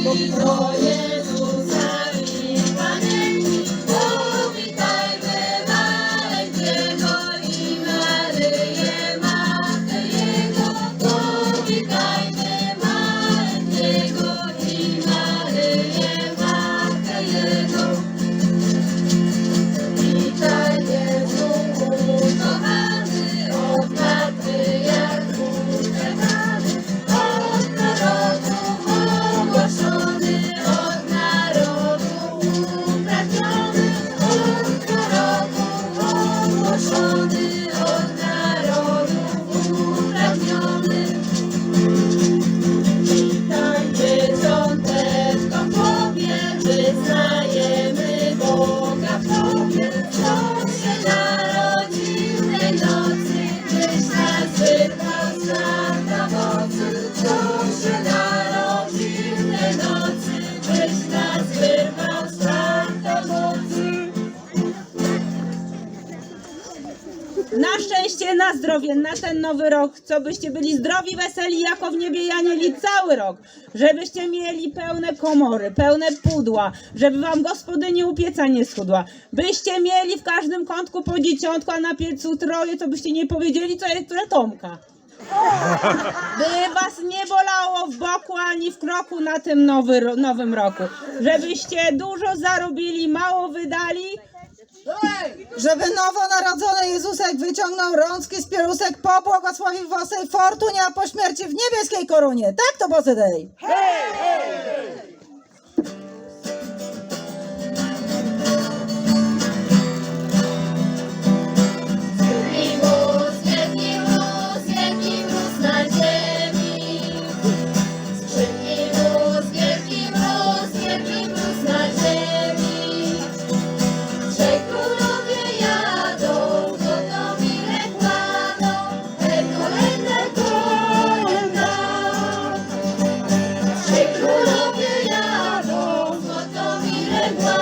Na na zdrowie, na ten nowy rok, co byście byli zdrowi, weseli, jako w niebie i anieli cały rok. Żebyście mieli pełne komory, pełne pudła, żeby wam gospodyni u pieca nie schudła. Byście mieli w każdym kątku po dzieciątku, a na piecu troje, to byście nie powiedzieli, co jest które Tomka. By was nie bolało w boku ani w kroku na tym nowy, nowym roku. Żebyście dużo zarobili, mało wydali, Żeby nowonarodzony Jezusek wyciągnął rączki z pielusek, pobłogosławił wosej fortunie, a po śmierci w niebieskiej koronie. Tak to Bosydej. Wielki Santo.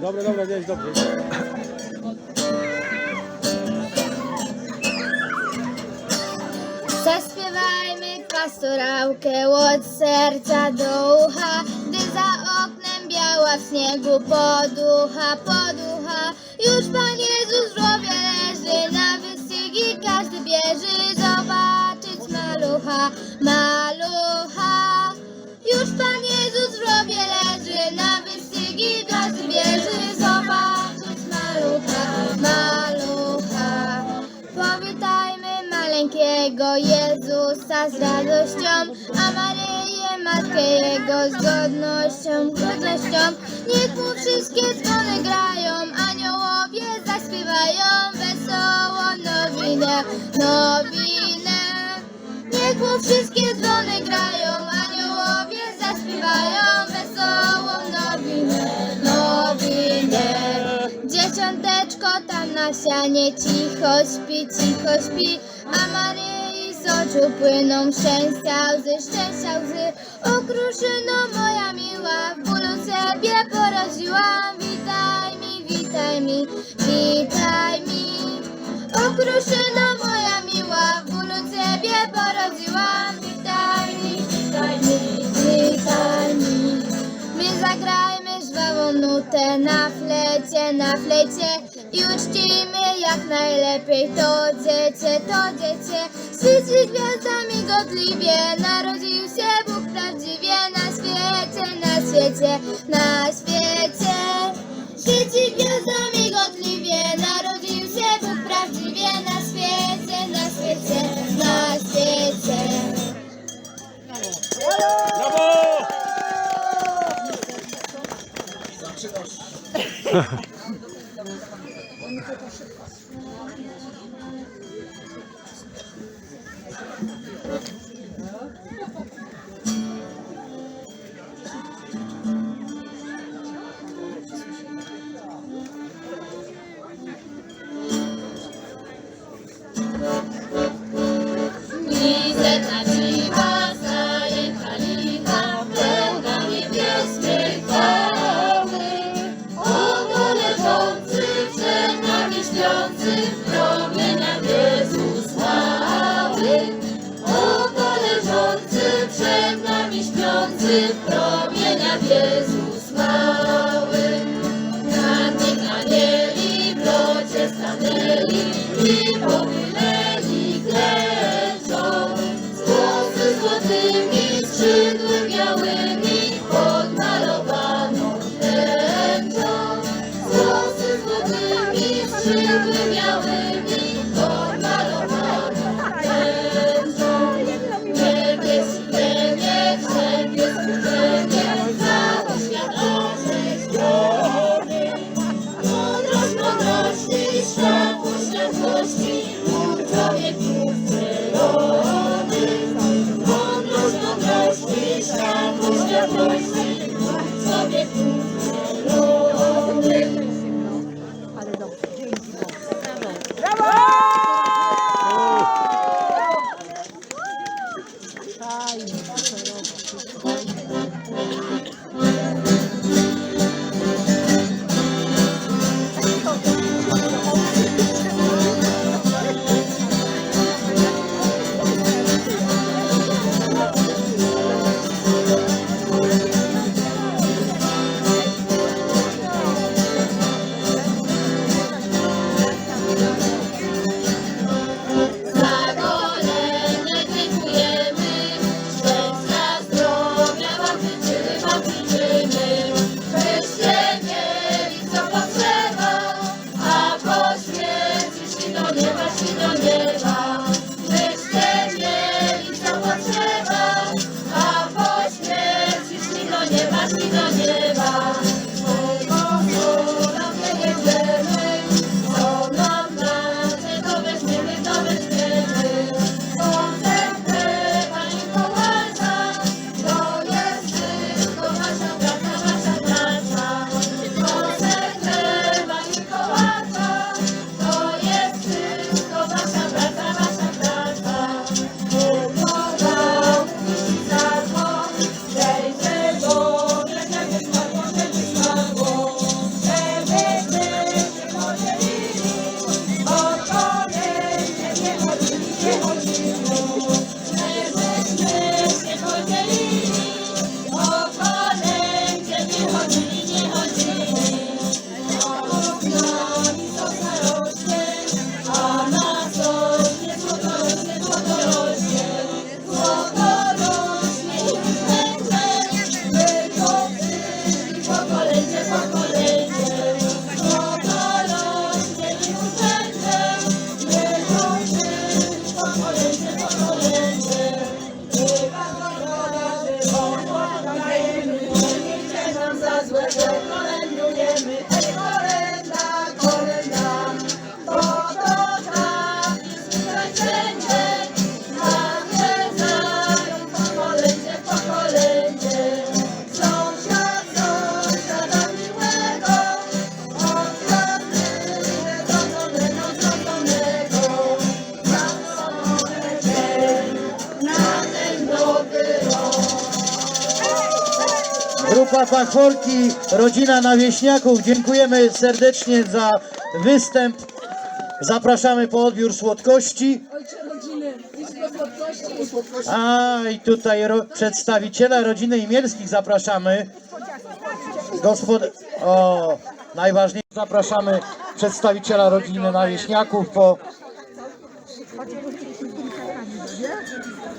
Dobra, dobra, jest dobrze. Zaśpiewajmy pastorałkę od serca do ucha, gdy za oknem biała w śniegu poducha, poducha. Jezusa z radością, a Maryję matkę jego z godnością, godnością. Niech mu wszystkie dzwony grają, aniołowie zaśpiewają wesołą nowinę, nowinę. Niech mu wszystkie dzwony grają, aniołowie zaśpiewają wesołą nowinę, nowinę. Dzieciąteczko tam na sianie cicho śpi, cicho śpi, a Maryi z oczu płyną szczęścia łzy, szczęścia łzy. Okruszyno moja miła, w bólu ciebie porodziłam, witaj mi, witaj mi, witaj mi. Okruszyno moja miła, w bólu ciebie porodziłam, witaj mi, witaj mi, witaj mi. My zagrajmy żwawą nutę na flecie, na flecie i uczcimy jak najlepiej to dziecię, to dziecię. Świeci gwiazdami godliwie, narodził się Bóg prawdziwie na świecie, na świecie, na świecie. Świeci gwiazdami godliwie, narodził się Bóg prawdziwie na świecie, na świecie, na świecie. Brawo! Widzę Ангелі, і повне. Let's go. Pachworki, rodzina Nawieśniaków. Dziękujemy serdecznie za występ. Zapraszamy po odbiór słodkości. A i tutaj przedstawiciela rodziny Imielskich zapraszamy. Gospod... O, najważniejsze zapraszamy przedstawiciela rodziny Nawieśniaków po...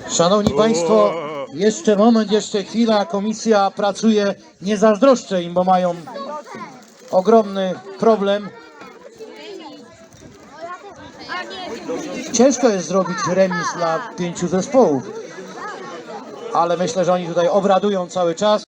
Szanowni Państwo, jeszcze moment, jeszcze chwila. Komisja pracuje. Nie zazdroszczę im, bo mają ogromny problem. Ciężko jest zrobić remis dla pięciu zespołów, ale myślę, że oni tutaj obradują cały czas.